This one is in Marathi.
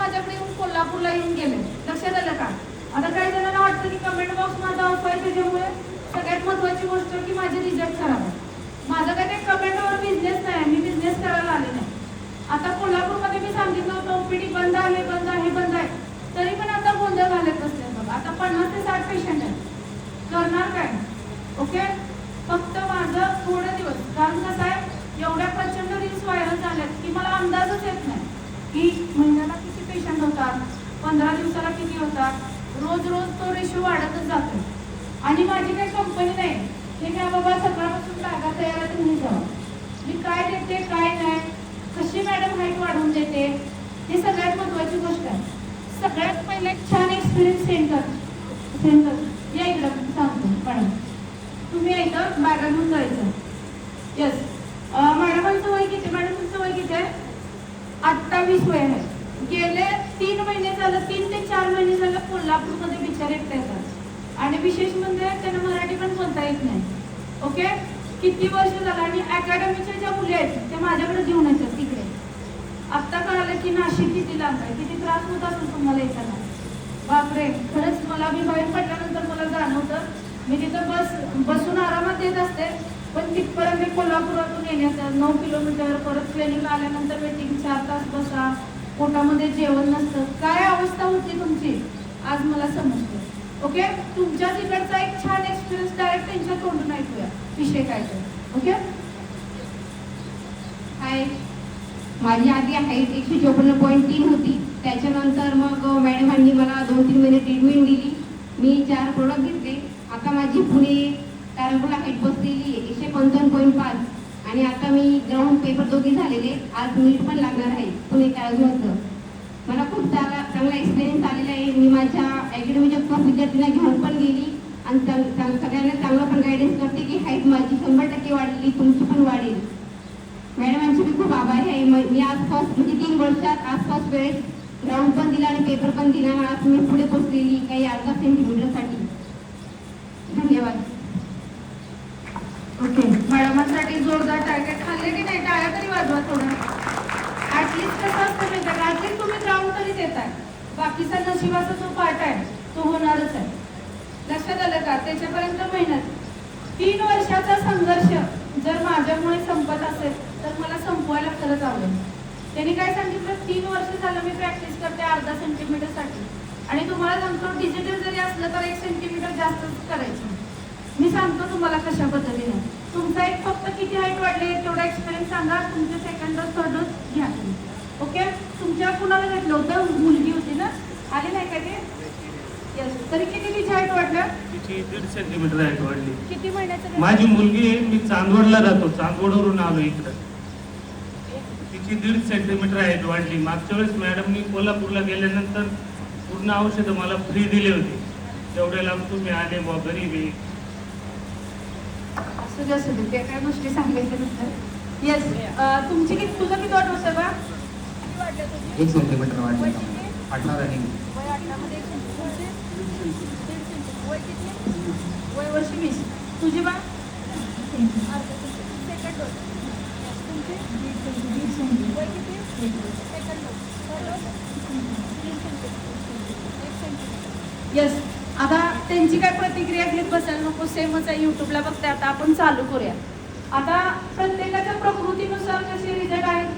माझ्याकडे येऊन कोल्हापूरला येऊन गेले. लक्षात आलं का? आता काही जणांना वाटतं की कमेंट बॉक्स माझा ऑफ आहे त्याच्यामुळे सगळ्यात महत्वाची गोष्ट की माझे रिजेक्ट खराब आहे. माझं काय ते कमेंटवर बिझनेस नाही मी बिझनेस करायला आले नाही. आता कोल्हापूरमध्ये मी सांगितलं होतं ओपीडी बंद आहे बंद आहे बंद आहे. तरी पण आता गोंधळ घालत बसले बघा. आता पन्नास ते साठ पेशंट आहेत. करणार काय? ओके? फक्त माझं थोडं दिवस कारण कसं आहे एवढ्या प्रचंड रील्स व्हायरल झाल्यात की मला अंदाजच येत नाही की महिन्याला किती पेशंट होतात? पंधरा दिवसाला किती होतात? रोज रोज तो रेशो वाढतच जातो. आणि माझी काही कंपनी नाही. हे काय बाबा सकाळपासून जागा तयार आहे तुम्ही मी काय देते काय नाही? कशी मॅडम हाईट वाढवून देते? हे सगळ्यात महत्वाची गोष्ट आहे. सगळ्यात पहिले छान एक्सपिरियन्स सेंटर सेंटर या इकडं सांगतो. मॅडम तुम्ही या इथं बॅगा घेऊन जायचं. येस मॅडमांचं वय किती? मॅडम तुमचं वय किती आहे? अठ्ठावीस वय आहे गेले तीन महिने झालं तीन ते चार महिने झालं कोल्हापूरमध्ये विचार एकटे येतात. आणि विशेष म्हणजे त्यांना मराठी पण बोलता येत नाही. ओके? किती वर्ष झालं? आणि अकॅडमीच्या ज्या मुली आहेत त्या माझ्याकडे घेऊन येतात तिकडे. आत्ता कळालं की नाशिक किती लांब आहे किती त्रास होत असेल तुम्हाला येताना? बापरे खरंच मला मी बाहेर पडल्यानंतर मला जाणवतं मी तिथं बस बसून आरामात येत असते पण तिथपर्यंत मी कोल्हापुरातून येण्याचं नऊ किलोमीटर परत क्लिनिकला आल्यानंतर वेटिंग चार तास बसा पोटामध्ये जेवण नसतं. काय अवस्था होती तुमची? आज मला समजते ओके तुमच्या तिकडचा एक छान एक्सपिरियन्स डायरेक्ट त्यांच्या तोंडून ऐकूया. विषय काय तर ओके हाय माझी आधी हाईट एकशे चोपन्न पॉईंट तीन होती. त्याच्यानंतर मग मॅडमांनी मला दोन तीन महिने ट्रीटमेंट दिली. मी चार प्रोडक्ट घेतले. आता माझी पुणे तारापूरला हाईट बसलेली आहे एकशे पंचावन्न पॉईंट पाच. आणि आता मी ग्राउंड पेपर दोघी झालेले आज नीट पण लागणार आहे. पुणे काळजूचं मला खूप चांगला चांगला एक्सपिरियन्स आलेला आहे. मी माझ्या अकॅडमीच्या खूप विद्यार्थ्यांना घेऊन पण गेली. आणि सगळ्यांना चांगलं पण गायडन्स करते की हाईट माझी शंभर टक्के वाढली तुमची पण वाढेल. मॅडमांचे मी खूप आभारी आहे. मी आज फर्स्ट म्हणजे तीन वर्षात आज फर्स्ट वेळेस ग्राउंड पण दिला आणि पेपर पण दिला. आज मी पुढे पोचलेली काही अर्धा सेंटीमीटरसाठी धन्यवाद ओके मॅडमांसाठी जोरदार टार्गेट खाल्ले की नाही टाळ्या तरी वाजवा थोडं ऍटलिस्ट कसं असतं माहिती आहे का ऍटलिस्ट तुम्ही ग्राउंड तरी देताय बाकीचा नशिबाचा जो पार्ट आहे तो होणारच आहे. लक्षात आलं का? त्याच्यापर्यंत मेहनत. तीन वर्षाचा संघर्ष जर माझ्यामुळे संपत असेल तर मला संपवायला खरंच आवडेल. त्यांनी काय सांगितलं? तीन वर्ष झालं मी प्रॅक्टिस करते अर्धा सेंटीमीटरसाठी आणि तुम्हाला सांगतो डिजिटल जरी असलं तर एक सेंटीमीटर जास्तच करायचं. मी सांगतो तुम्हाला कशा पद्धतीने. तुमचा एक फक्त किती हाईट वाढले तेवढा एक्सपिरियन्स सांगा. तुमचे सेकंड डोस थर्ड डोस घ्या तुम्ही. ओके? तुमच्या कुणाला घेतलं होतं? मुलगी होती ना? आली नाही का ते? येस तरी किती तिची हाईट वाढलं तिची दीड सेंटीमीटर हाईट वाढली. किती महिन्याचं माझी मुलगी आहे मी चांदवडला राहतो चांदवडवरून आलो इकडं. तिची दीड सेंटीमीटर हाईट वाढली. मागच्या वेळेस मॅडमनी कोल्हापूरला गेल्यानंतर पूर्ण औषधं मला फ्री दिली होती. तेवढ्या लांब तुम्ही आले बुवा गरीब आहे. असू दे असू दे. ते काय गोष्टी सांगायच्या येस तुमची किती तुझं किती वाट होतं बा एक सेंटीमीटर वाढले. वय अठरा रनिंग वय किती वय वर्ष वीस तुझी बा सेकंड सेकंड येस आता त्यांची काय प्रतिक्रिया घेत बसायला नको सेमच आहे युट्यूबला बघते आता आपण चालू करूया. आता प्रत्येकाच्या प्रकृतीनुसार कसे रिझल्ट आहेत?